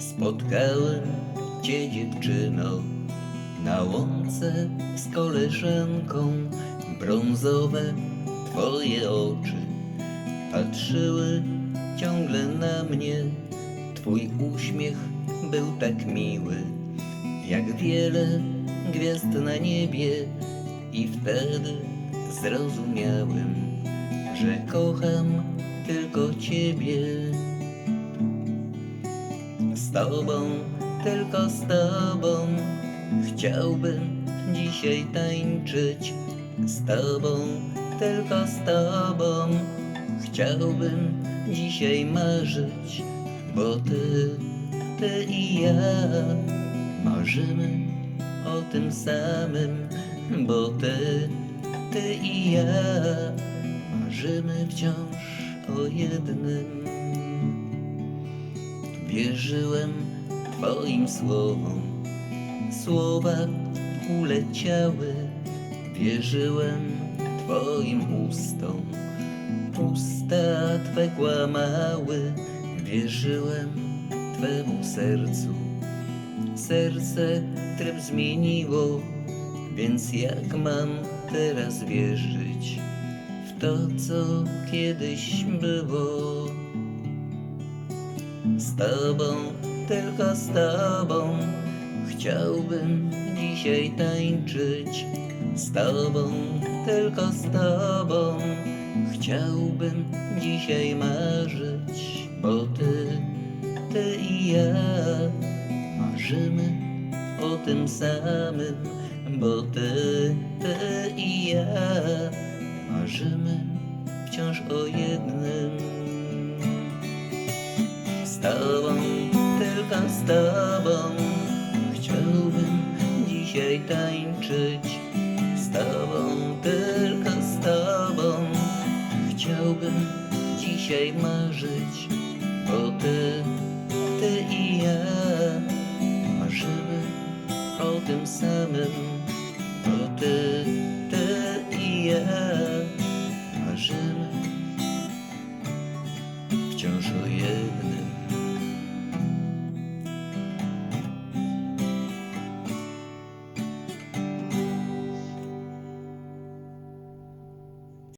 Spotkałem cię dziewczyno na łące z koleżanką. Brązowe twoje oczy patrzyły ciągle na mnie. Twój uśmiech był tak miły, jak wiele gwiazd na niebie. I wtedy zrozumiałem, że kocham tylko ciebie. Z tobą, tylko z tobą Chciałbym dzisiaj tańczyć Z tobą, tylko z tobą Chciałbym dzisiaj marzyć Bo ty, ty i ja Marzymy o tym samym Bo ty, ty i ja Marzymy wciąż o jednym Wierzyłem Twoim słowom, słowa uleciały. Wierzyłem Twoim ustom, usta Twe kłamały. Wierzyłem Twemu sercu, serce tryb zmieniło, więc jak mam teraz wierzyć w to, co kiedyś było? Z tobą, tylko z tobą Chciałbym dzisiaj tańczyć Z tobą, tylko z tobą Chciałbym dzisiaj marzyć Bo ty, ty i ja Marzymy o tym samym Bo ty, ty i ja Marzymy wciąż o jednym. Z tobą, tylko z tobą Chciałbym dzisiaj tańczyć. Z tobą, tylko z tobą Chciałbym dzisiaj marzyć o tym samym